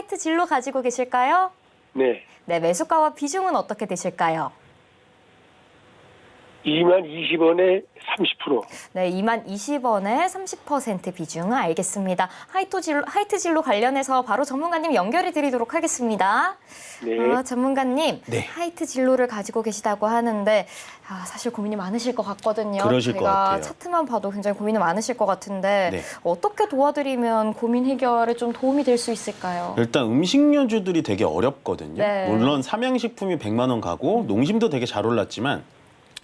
하이트 진로 가지고 계실까요? 네. 네, 매수가와 비중은 어떻게 되실까요? 2만 20원에 30%. 네, 2만 20원에 30% 비중을 알겠습니다. 하이트 진로, 하이트 진로 관련해서 바로 전문가님 연결해 드리도록 하겠습니다. 네. 아, 전문가님, 네. 하이트 진로를 가지고 계시다고 하는데 아, 사실 고민이 많으실 것 같거든요. 그러실 것 제가 같아요. 차트만 봐도 굉장히 고민이 많으실 것 같은데 네. 어떻게 도와드리면 고민 해결에 좀 도움이 될 수 있을까요? 일단 음식료주들이 되게 어렵거든요. 네. 물론 삼양식품이 100만 원 가고 농심도 되게 잘 올랐지만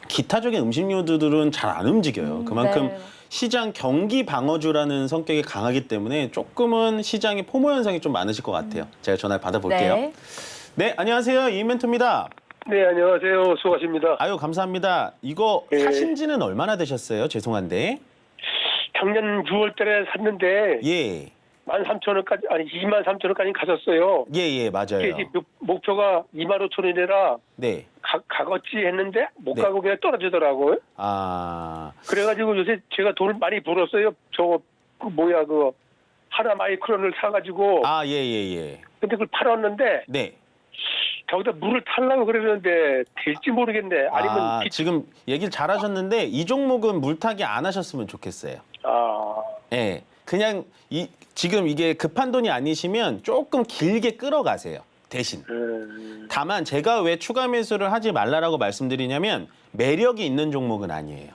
기타적인 음식료들은 잘 안 움직여요. 그만큼 네. 시장 경기 방어주라는 성격이 강하기 때문에 조금은 시장의 포모 현상이 좀 많으실 것 같아요. 제가 전화를 받아볼게요. 네, 네. 안녕하세요. 이멘토입니다. 네, 안녕하세요. 수고하십니다. 아유, 감사합니다. 이거 네. 사신 지는 얼마나 되셨어요? 죄송한데. 작년 6월 달에 샀는데 예. 13,000원까지 아니 2만 3천원까지 가졌어요. 예, 예, 맞아요. 이게 이제 목- 목표가 2만 5천 원이라 네. 가, 가겠지 했는데 못 네. 가고 그냥 떨어지더라고요. 아, 그래가지고 요새 제가 돈을 많이 벌었어요. 저거 그 뭐야 그 하나 마이크론을 사가지고 아, 예, 예, 예. 근데 그걸 팔았는데 네. 저기다 물을 타려고 그러는데 될지 모르겠네. 아니면 아, 기- 지금 얘기를 잘하셨는데 이 종목은 물타기 안 하셨으면 좋겠어요. 아 예. 그냥 이 지금 이게 급한 돈이 아니시면 조금 길게 끌어가세요. 대신. 음, 다만 제가 왜 추가 매수를 하지 말라라고 말씀드리냐면 매력이 있는 종목은 아니에요.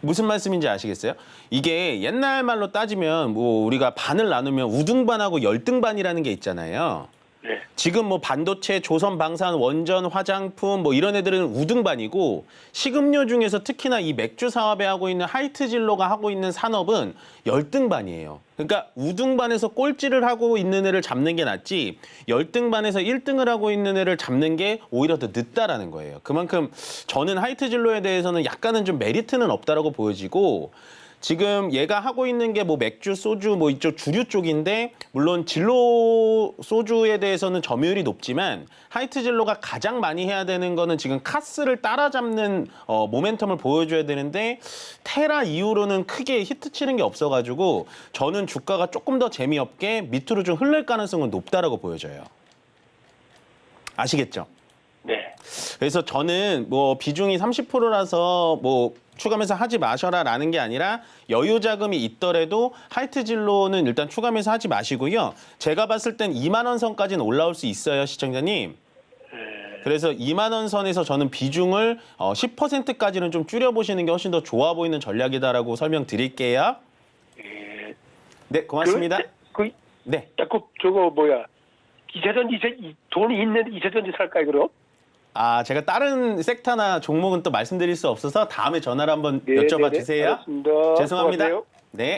무슨 말씀인지 아시겠어요? 이게 옛날 말로 따지면 뭐 우리가 반을 나누면 우등반하고 열등반이라는 게 있잖아요. 네. 지금 뭐 반도체, 조선 방산, 원전, 화장품 뭐 이런 애들은 우등반이고 식음료 중에서 특히나 이 맥주 사업에 하고 있는 하이트 진로가 하고 있는 산업은 열등반이에요. 그러니까 우등반에서 꼴찌를 하고 있는 애를 잡는 게 낫지 열등반에서 1등을 하고 있는 애를 잡는 게 오히려 더 늦다라는 거예요. 그만큼 저는 하이트 진로에 대해서는 약간은 좀 메리트는 없다라고 보여지고 지금 얘가 하고 있는 게 뭐 맥주, 소주 뭐 이쪽 주류 쪽인데 물론 진로 소주에 대해서는 점유율이 높지만 하이트 진로가 가장 많이 해야 되는 거는 지금 카스를 따라잡는 어, 모멘텀을 보여줘야 되는데 테라 이후로는 크게 히트 치는 게 없어가지고 저는 주가가 조금 더 재미없게 밑으로 좀 흐를 가능성은 높다라고 보여져요. 아시겠죠? 네. 그래서 저는 뭐 비중이 30%라서 뭐 추가매수 하지 마셔라라는 게 아니라 여유 자금이 있더라도 하이트 진로는 일단 추가매수 하지 마시고요. 제가 봤을 땐 2만 원 선까지는 올라올 수 있어요, 시청자님. 그래서 2만 원 선에서 저는 비중을 어, 10%까지는 좀 줄여 보시는 게 훨씬 더 좋아 보이는 전략이다라고 설명드릴게요. 예. 네, 고맙습니다. 그, 그 네. 자꾸 저거 뭐야 이차전지 이- 돈이 있는데 이차전지 살까요 그럼? 아, 제가 다른 섹터나 종목은 또 말씀드릴 수 없어서 다음에 전화를 한번 네, 여쭤봐 네, 네. 주세요. 알았습니다. 죄송합니다. 수고하세요. 네.